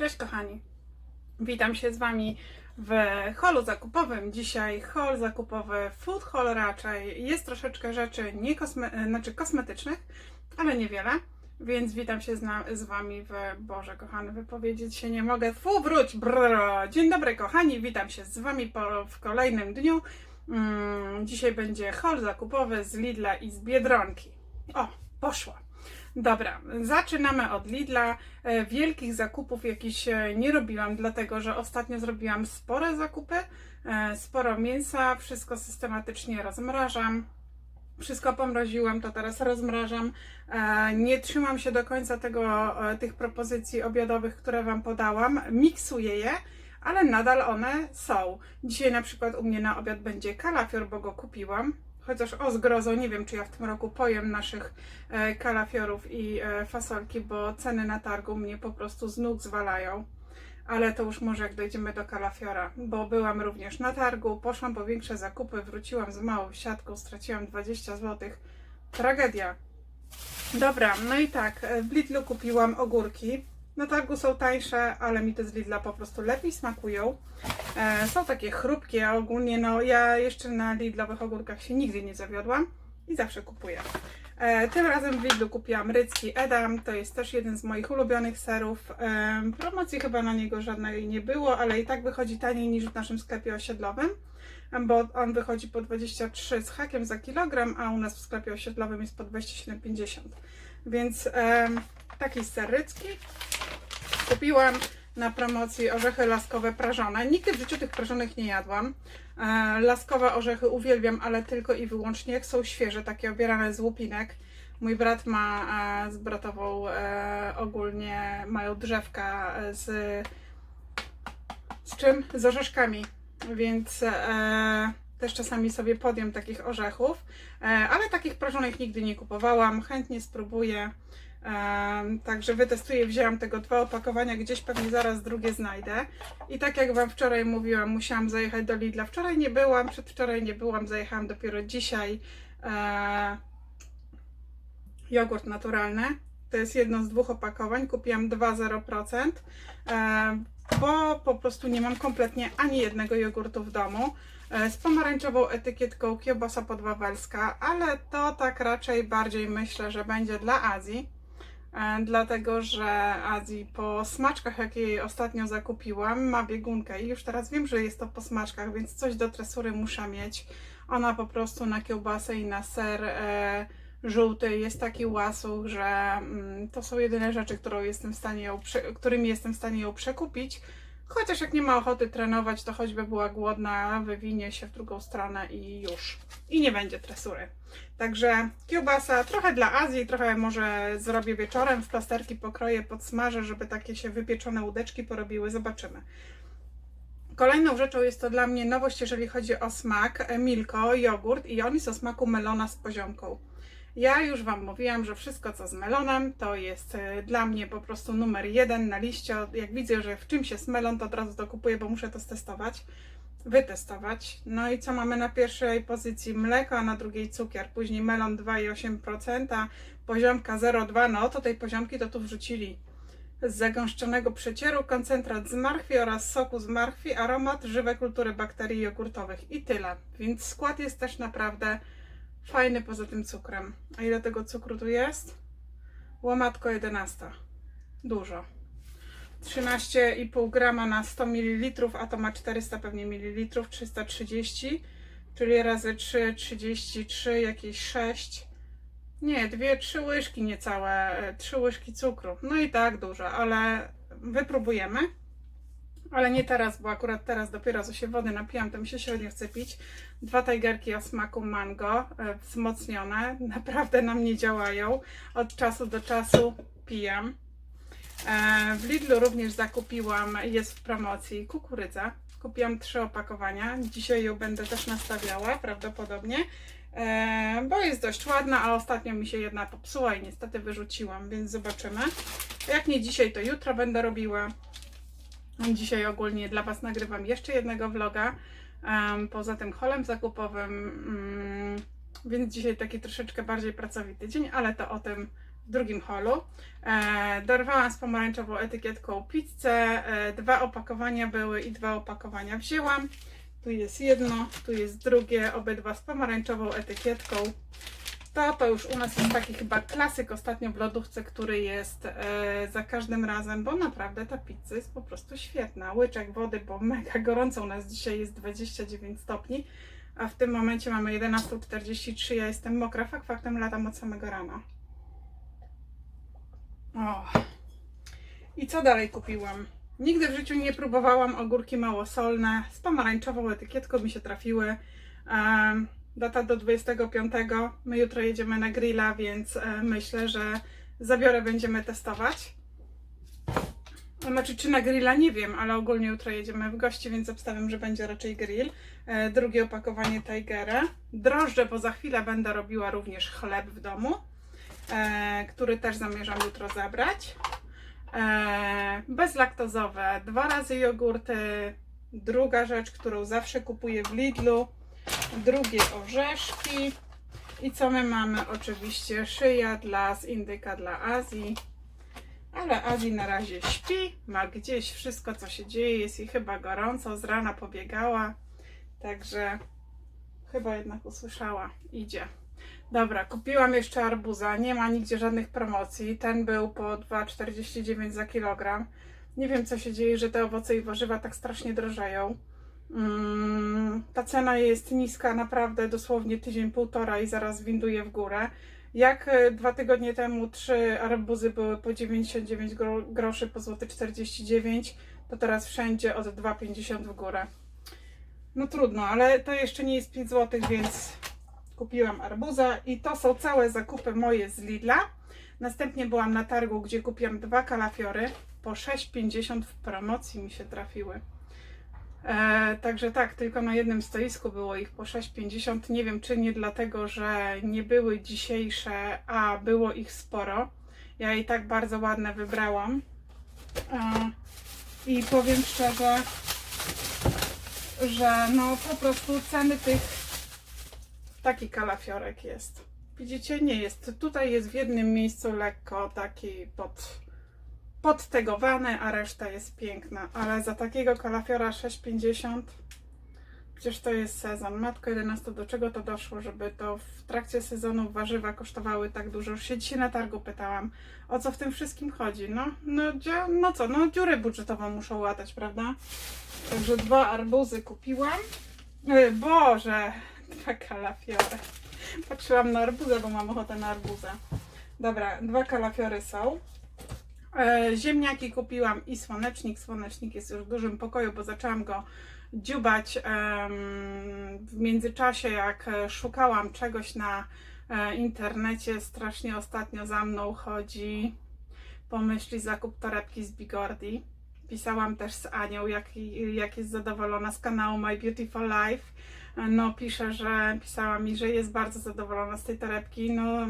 Cześć kochani, witam się z Wami w holu zakupowym. Dzisiaj hol zakupowy, food hall raczej. Jest troszeczkę rzeczy nie kosme, znaczy kosmetycznych, ale niewiele. Więc witam się z, z Wami w, Boże kochany, wypowiedzieć się nie mogę. Fu, wróć! Brrr. Dzień dobry kochani, witam się z Wami po, w kolejnym dniu. Mm, dzisiaj będzie hol zakupowy z Lidla i z Biedronki. O, poszła. Dobra, zaczynamy od Lidla. E, Wielkich zakupów jakichś e, nie robiłam, dlatego że ostatnio zrobiłam spore zakupy, e, sporo mięsa, wszystko systematycznie rozmrażam. Wszystko pomroziłam, to teraz rozmrażam. Nie trzymam się do końca tego, tych propozycji obiadowych, które Wam podałam. Miksuję je, ale nadal one są. Dzisiaj na przykład u mnie na obiad będzie kalafior, bo go kupiłam. Chociaż o zgrozo, nie wiem czy ja w tym roku pojem naszych e, kalafiorów i e, fasolki, bo ceny na targu mnie po prostu z nóg zwalają. Ale to już może jak dojdziemy do kalafiora, bo byłam również na targu, poszłam po większe zakupy, wróciłam z małą siatką, straciłam 20 zł. Tragedia. Dobra, no i tak, e, w Lidlu kupiłam ogórki. Na targu są tańsze, ale mi te z Lidla po prostu lepiej smakują. E, są takie chrupkie, a ogólnie no ja jeszcze na Lidlowych ogórkach się nigdy nie zawiodłam i zawsze kupuję. E, tym razem w Lidlu kupiłam rycki Edam, to jest też jeden z moich ulubionych serów. E, promocji chyba na niego żadnej nie było, ale i tak wychodzi taniej niż w naszym sklepie osiedlowym, bo on wychodzi po 23 z hakiem za kilogram, a u nas w sklepie osiedlowym jest po 27,50. Więc taki ser rycki. Kupiłam na promocji orzechy laskowe prażone. Nigdy w życiu tych prażonych nie jadłam. E, Laskowe orzechy uwielbiam, ale tylko i wyłącznie jak są świeże, takie obierane z łupinek. Mój brat ma e, z bratową e, ogólnie mają drzewka z z czym? Z orzeszkami, więc też czasami sobie podjem takich orzechów, ale takich prażonych nigdy nie kupowałam. Chętnie spróbuję. Także wytestuję, wzięłam tego dwa opakowania, gdzieś pewnie zaraz drugie znajdę. I tak jak Wam wczoraj mówiłam, musiałam zajechać do Lidla. Wczoraj nie byłam, przedwczoraj nie byłam, zajechałam dopiero dzisiaj. E, jogurt naturalny. To jest jedno z dwóch opakowań. Kupiłam 2,0%, e, bo po prostu nie mam kompletnie ani jednego jogurtu w domu. E, z pomarańczową etykietką kiełbasa podwawelska, ale to tak raczej bardziej myślę, że będzie dla Azji. E, Dlatego, że Azji po smaczkach, jakie ostatnio zakupiłam, ma biegunkę i już teraz wiem, że jest to po smaczkach, więc coś do tresury muszę mieć. Ona po prostu na kiełbasę i na ser e, żółty jest taki łasuch, że mm, to są jedyne rzeczy, którą jestem w stanie ją, którymi jestem w stanie ją przekupić. Chociaż jak nie ma ochoty trenować, to choćby była głodna, wywinie się w drugą stronę i już. I nie będzie tresury. Także kiełbasa trochę dla Azji, trochę może zrobię wieczorem, w plasterki pokroję, podsmażę, żeby takie się wypieczone łódeczki porobiły. Zobaczymy. Kolejną rzeczą jest to dla mnie nowość, jeżeli chodzi o smak. e, Milko, jogurt i on jest o smaku melona z poziomką. Ja już Wam mówiłam, że wszystko co z melonem to jest e, dla mnie po prostu numer jeden na liście. Jak widzę, że w czymś jest melon, to od razu to kupuję, bo muszę to stestować, wytestować. No i co mamy na pierwszej pozycji? Mleko, a na drugiej cukier. Później melon 2,8%, poziomka 0,2%. No to tej poziomki to tu wrzucili z zagęszczonego przecieru, koncentrat z marchwi oraz soku z marchwi, aromat, żywe kultury bakterii jogurtowych i tyle. Więc skład jest też naprawdę fajny poza tym cukrem. A ile tego cukru tu jest? Łomatko 11. Dużo. 13,5 grama na 100 ml, a to ma 400 pewnie ml, 330, czyli razy 3, 33, jakieś 6. Nie, dwie, trzy łyżki niecałe, e, trzy łyżki cukru. No i tak dużo, ale wypróbujemy. Ale nie teraz, bo akurat teraz dopiero co się wody napijam, to mi się średnio chce pić. Dwa tajgerki o smaku mango, e, wzmocnione, naprawdę na mnie działają. Od czasu do czasu pijam. E, W Lidlu również zakupiłam, jest w promocji kukurydza. Kupiłam trzy opakowania. Dzisiaj ją będę też nastawiała prawdopodobnie, e, bo jest dość ładna, a ostatnio mi się jedna popsuła i niestety wyrzuciłam, więc zobaczymy. Jak nie dzisiaj, to jutro będę robiła. Dzisiaj ogólnie dla Was nagrywam jeszcze jednego vloga. em, poza tym holem zakupowym. mm, więc dzisiaj taki troszeczkę bardziej pracowity dzień, ale to o tym w drugim holu. E, dorwałam z pomarańczową etykietką pizzę. E, dwa opakowania były i dwa opakowania wzięłam. Tu jest jedno, tu jest drugie, obydwa z pomarańczową etykietką. To to już u nas jest taki chyba klasyk ostatnio w lodówce, który jest e, za każdym razem, bo naprawdę ta pizza jest po prostu świetna. Łyczek wody, bo mega gorąco u nas dzisiaj jest 29 stopni, a w tym momencie mamy 11.43, ja jestem mokra, fakt faktem latam od samego rana. O. I co dalej kupiłam? Nigdy w życiu nie próbowałam ogórki małosolne. Z pomarańczową etykietką mi się trafiły. Em, data do 25. My jutro jedziemy na grilla, więc e, myślę, że zabiorę, będziemy testować. Znaczy, czy na grilla nie wiem, ale ogólnie jutro jedziemy w gości, więc obstawiam, że będzie raczej grill. E, drugie opakowanie Tigera. Drożdże, bo za chwilę będę robiła również chleb w domu, e, który też zamierzam jutro zabrać. Bezlaktozowe, dwa razy jogurty. Druga rzecz, którą zawsze kupuję w Lidlu. Drugie orzeszki. I co my mamy? Oczywiście szyja dla z indyka dla Azji. Ale Azji na razie śpi, ma gdzieś wszystko co się dzieje, jest jej chyba gorąco, z rana pobiegała. Także chyba jednak usłyszała, idzie. Dobra, kupiłam jeszcze arbuza. Nie ma nigdzie żadnych promocji. Ten był po 2,49 za kilogram. Nie wiem, co się dzieje, że te owoce i warzywa tak strasznie drożeją. Mm, ta cena jest niska, naprawdę dosłownie tydzień, półtora i zaraz winduje w górę. Jak e, dwa tygodnie temu trzy arbuzy były po 99 gro groszy, po złoty 49, to teraz wszędzie od 2,50 w górę. No trudno, ale to jeszcze nie jest 5 zł, więc kupiłam arbuza i to są całe zakupy moje z Lidla. Następnie byłam na targu, gdzie kupiłam dwa kalafiory po 6,50 w promocji mi się trafiły. E, także tak, tylko na jednym stoisku było ich po 6,50. Nie wiem, czy nie dlatego, że nie były dzisiejsze, a było ich sporo. Ja i tak bardzo ładne wybrałam. E, I powiem szczerze, że no po prostu ceny tych taki kalafiorek jest. Widzicie, nie jest. Tutaj jest w jednym miejscu lekko taki pod, podtegowany, a reszta jest piękna. Ale za takiego kalafiora 6,50 Przecież to jest sezon. Matko 11, do czego to doszło, żeby to w trakcie sezonu warzywa kosztowały tak dużo? Już się dzisiaj na targu pytałam, o co w tym wszystkim chodzi. No, no, no co, no dziurę budżetową muszą łatać, prawda? Także dwa arbuzy kupiłam. Yy, Boże, dwa kalafiory. Patrzyłam na arbuzę, bo mam ochotę na arbuzę. Dobra, dwa kalafiory są. E, ziemniaki kupiłam i słonecznik. Słonecznik jest już w dużym pokoju, bo zaczęłam go dziubać w międzyczasie, jak e, szukałam czegoś na e, internecie. Strasznie ostatnio za mną chodzi pomyśli zakup torebki z Bigordi. Pisałam też z Anią, jak, jak jest zadowolona z kanału My Beautiful Life. No, pisze, że pisała mi, że jest bardzo zadowolona z tej torebki. No,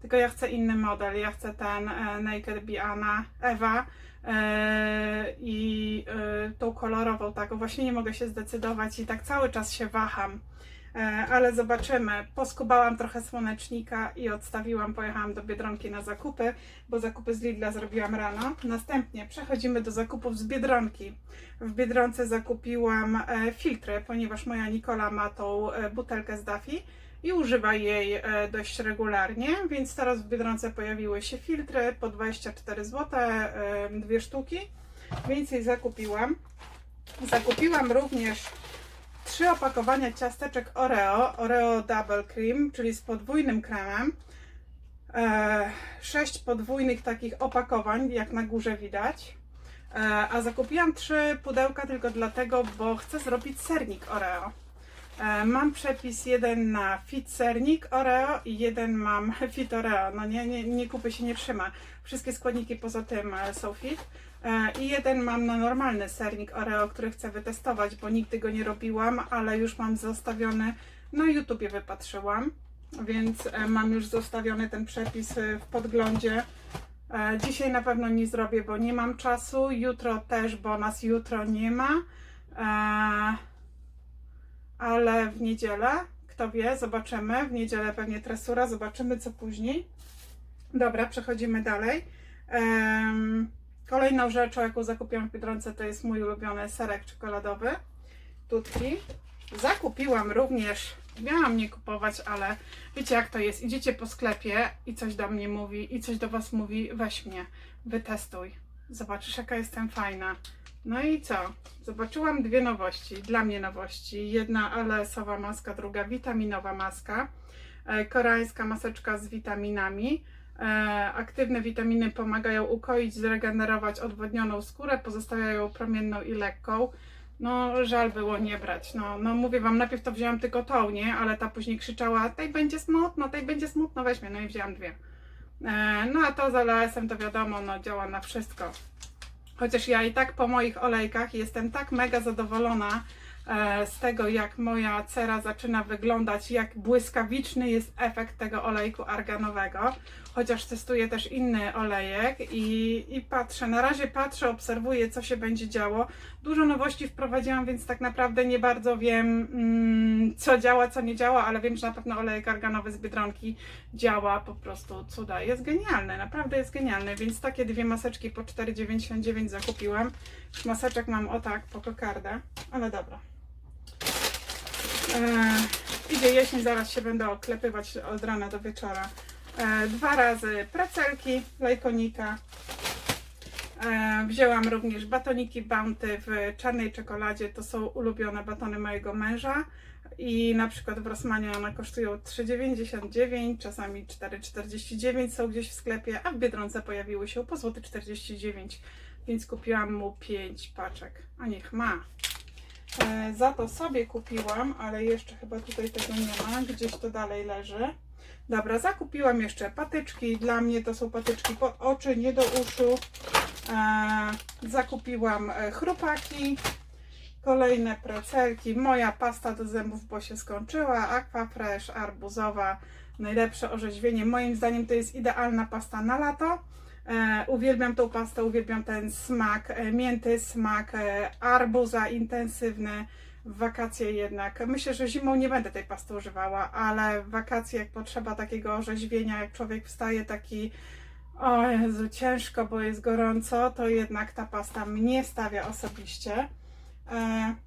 tylko ja chcę inny model. Ja chcę ten e, Naked Biana Ewa e, i e, tą kolorową, taką. Właśnie nie mogę się zdecydować i tak cały czas się waham. Ale zobaczymy. Poskubałam trochę słonecznika i odstawiłam, pojechałam do Biedronki na zakupy, bo zakupy z Lidla zrobiłam rano. Następnie przechodzimy do zakupów z Biedronki. W Biedronce zakupiłam filtry, ponieważ moja Nikola ma tą butelkę z Daffy i używa jej e, dość regularnie, więc teraz w Biedronce pojawiły się filtry po 24 zł, dwie sztuki. Więcej zakupiłam. Zakupiłam również trzy opakowania ciasteczek Oreo, Oreo Double Cream, czyli z podwójnym kremem. E, sześć podwójnych takich opakowań, jak na górze widać. E, a zakupiłam trzy pudełka tylko dlatego, bo chcę zrobić sernik Oreo. E, Mam przepis jeden na fit sernik Oreo i jeden mam fit Oreo. No nie, nie, nie kupy się nie trzyma. Wszystkie składniki poza tym e, są fit. E, I jeden mam na normalny sernik Oreo, który chcę wytestować, bo nigdy go nie robiłam, ale już mam zostawiony na YouTubie wypatrzyłam. Więc mam już zostawiony ten przepis w podglądzie. Dzisiaj na pewno nie zrobię, bo nie mam czasu. Jutro też, bo nas jutro nie ma. Ale w niedzielę, kto wie, zobaczymy. W niedzielę pewnie tresura, zobaczymy co później. Dobra, przechodzimy dalej. Em, kolejną rzeczą, jaką zakupiłam w Biedronce, to jest mój ulubiony serek czekoladowy. Tutki. Zakupiłam również, miałam nie kupować, ale wiecie jak to jest. Idziecie po sklepie i coś do mnie mówi, i coś do Was mówi, weź mnie, wytestuj. Zobaczysz jaka jestem fajna. No i co? Zobaczyłam dwie nowości, dla mnie nowości. Jedna ALS-owa maska, druga witaminowa maska. E, Koreańska maseczka z witaminami. E, Aktywne witaminy pomagają ukoić, zregenerować odwodnioną skórę, pozostawiają promienną i lekką. No, żal było nie brać. No, no mówię wam, najpierw to wzięłam tylko tą, nie? Ale ta później krzyczała, tej będzie smutno, tej będzie smutno, weźmie. No i wzięłam dwie. E, No a to z LS-em to wiadomo, no działa na wszystko. Chociaż ja i tak po moich olejkach jestem tak mega zadowolona z tego, jak moja cera zaczyna wyglądać, jak błyskawiczny jest efekt tego olejku arganowego. Chociaż testuję też inny olejek i, i patrzę, na razie patrzę, obserwuję, co się będzie działo. Dużo nowości wprowadziłam, więc tak naprawdę nie bardzo wiem, mm, co działa, co nie działa, ale wiem, że na pewno olejek arganowy z Biedronki działa po prostu cuda. Jest genialny, naprawdę jest genialny, więc takie dwie maseczki po 4,99 zakupiłam. Maseczek mam o tak, po kokardę, ale dobra. Eee, idzie jesień, zaraz się będę oklepywać od rana do wieczora. Eee, dwa razy precelki lejkonika. Eee, wzięłam również batoniki Bounty w czarnej czekoladzie. To są ulubione batony mojego męża. I na przykład w Rossmanie one kosztują 3,99, czasami 4,49 są gdzieś w sklepie, a w Biedronce pojawiły się po złoty 49, więc kupiłam mu 5 paczek. A niech ma. E, za to sobie kupiłam, ale jeszcze chyba tutaj tego nie ma, gdzieś to dalej leży. Dobra, zakupiłam jeszcze patyczki. Dla mnie to są patyczki pod oczy, nie do uszu. E, zakupiłam e, chrupaki, kolejne precelki. Moja pasta do zębów, bo się skończyła. Aquafresh arbuzowa, najlepsze orzeźwienie. Moim zdaniem to jest idealna pasta na lato. E, uwielbiam tą pastę, uwielbiam ten smak, e, mięty smak e, arbuza intensywny. W wakacje jednak. Myślę, że zimą nie będę tej pasty używała, ale w wakacje jak potrzeba takiego orzeźwienia, jak człowiek wstaje taki o Jezu, ciężko, bo jest gorąco, to jednak ta pasta mnie stawia osobiście.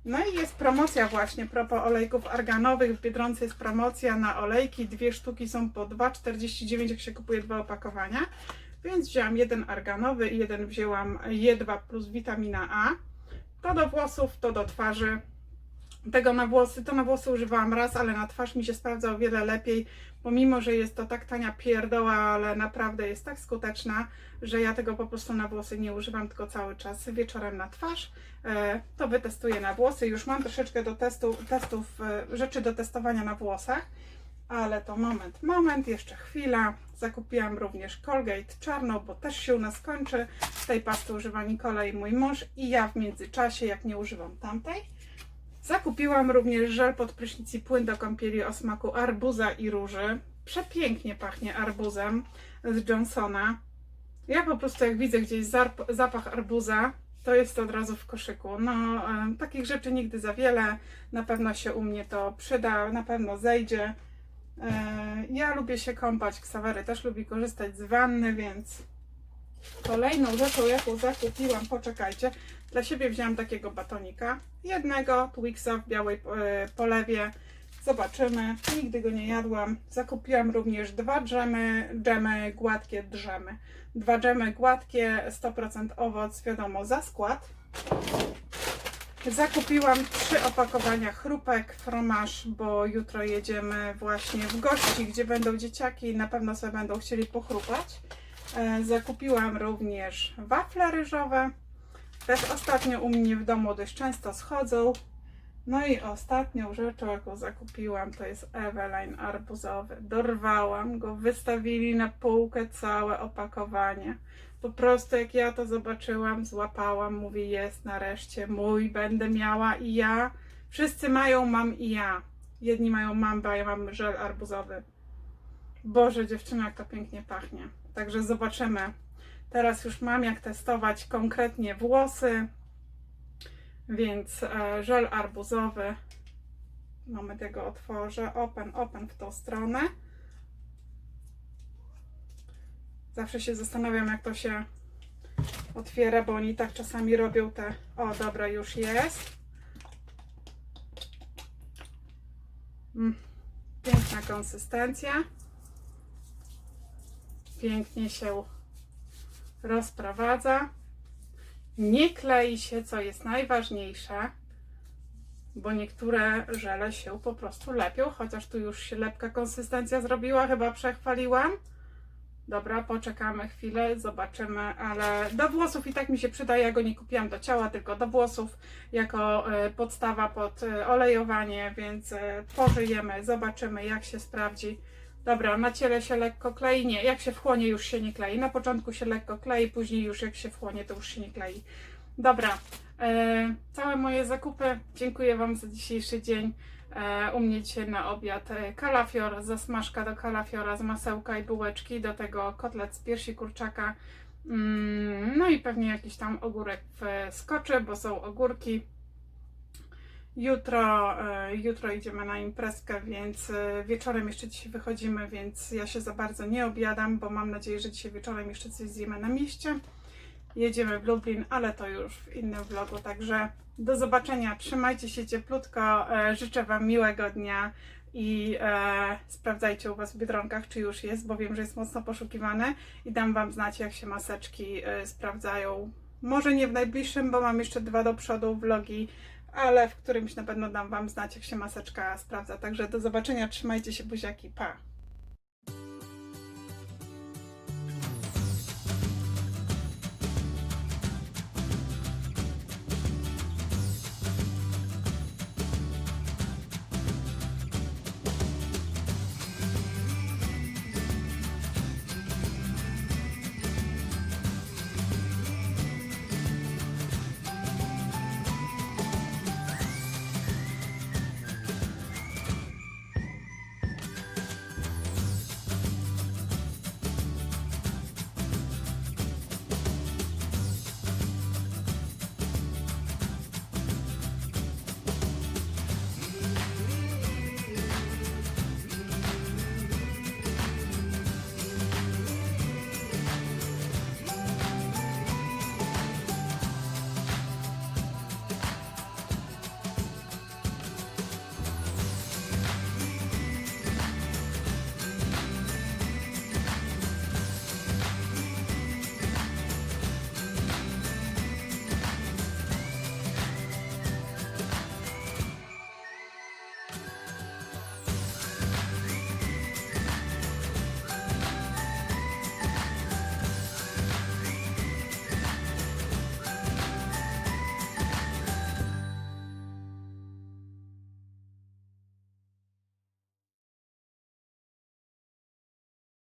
No i jest promocja właśnie, propos olejków arganowych, w Biedronce jest promocja na olejki, dwie sztuki są po 2,49 jak się kupuje dwa opakowania, więc wzięłam jeden arganowy i jeden wzięłam Je2 plus witamina A. To do włosów, to do twarzy. Tego na włosy, to na włosy używałam raz, ale na twarz mi się sprawdza o wiele lepiej, pomimo, że jest to tak tania pierdoła, ale naprawdę jest tak skuteczna, że ja tego po prostu na włosy nie używam, tylko cały czas wieczorem na twarz. E, To wytestuję na włosy. Już mam troszeczkę do testu, testów, e, rzeczy do testowania na włosach, ale to moment, moment, jeszcze chwila. Zakupiłam również Colgate czarną, bo też się u nas kończy. Tej pasty używa Nikola i mój mąż i ja w międzyczasie, jak nie używam tamtej. Zakupiłam również żel pod prysznic i płyn do kąpieli o smaku arbuza i róży. Przepięknie pachnie arbuzem z Johnsona. Ja po prostu jak widzę gdzieś zapach arbuza, to jest to od razu w koszyku. No, e, takich rzeczy nigdy za wiele. Na pewno się u mnie to przyda, na pewno zejdzie. E, ja lubię się kąpać, Ksawery też lubi korzystać z wanny, więc kolejną rzeczą, jaką zakupiłam, poczekajcie, dla siebie wzięłam takiego batonika. Jednego Twixa w białej e, polewie. Zobaczymy. Nigdy go nie jadłam. Zakupiłam również dwa dżemy, dżemy gładkie drzemy. Dwa dżemy gładkie, 100% owoc, wiadomo, za skład. Zakupiłam trzy opakowania chrupek, fromaż, bo jutro jedziemy właśnie w gości, gdzie będą dzieciaki i na pewno sobie będą chcieli pochrupać. E, Zakupiłam również wafle ryżowe. Też ostatnio u mnie w domu dość często schodzą. No i ostatnią rzeczą, jaką zakupiłam, to jest Eveline arbuzowy. Dorwałam go, wystawili na półkę całe opakowanie. Po prostu jak ja to zobaczyłam, złapałam, mówię jest nareszcie mój, będę miała i ja. Wszyscy mają, mam i ja. Jedni mają mambę, a ja mam żel arbuzowy. Boże dziewczyna, jak to pięknie pachnie. Także zobaczymy. Teraz już mam jak testować konkretnie włosy, więc e, żel arbuzowy. Moment, ja go otworzę. Open, open w tą stronę. Zawsze się zastanawiam, jak to się otwiera, bo oni tak czasami robią te. O, dobra, już jest. Mm, Piękna konsystencja. Pięknie się rozprowadza. Nie klei się, co jest najważniejsze, bo niektóre żele się po prostu lepią, chociaż tu już się lepka konsystencja zrobiła, chyba przechwaliłam. Dobra, poczekamy chwilę, zobaczymy, ale do włosów i tak mi się przydaje, ja go nie kupiłam do ciała, tylko do włosów jako e, podstawa pod e, olejowanie, więc e, pożyjemy, zobaczymy jak się sprawdzi. Dobra, na ciele się lekko klei, nie, jak się wchłonie już się nie klei, na początku się lekko klei, później już jak się wchłonie to już się nie klei. Dobra, całe moje zakupy, dziękuję Wam za dzisiejszy dzień. E, u mnie dzisiaj na obiad e, kalafior, zasmażka do kalafiora z masełka i bułeczki, do tego kotlet z piersi kurczaka, mm, no i pewnie jakiś tam ogórek w skoczy, bo są ogórki. Jutro, e, jutro idziemy na imprezkę, więc e, wieczorem jeszcze dzisiaj wychodzimy, więc ja się za bardzo nie obiadam, bo mam nadzieję, że dzisiaj wieczorem jeszcze coś zjemy na mieście. Jedziemy w Lublin, ale to już w innym vlogu, także do zobaczenia. Trzymajcie się cieplutko. e, Życzę Wam miłego dnia i e, sprawdzajcie u Was w Biedronkach, czy już jest, bo wiem, że jest mocno poszukiwane i dam Wam znać, jak się maseczki e, sprawdzają. Może nie w najbliższym, bo mam jeszcze dwa do przodu vlogi, ale w którymś na pewno dam Wam znać, jak się maseczka sprawdza. Także do zobaczenia, trzymajcie się buziaki, pa!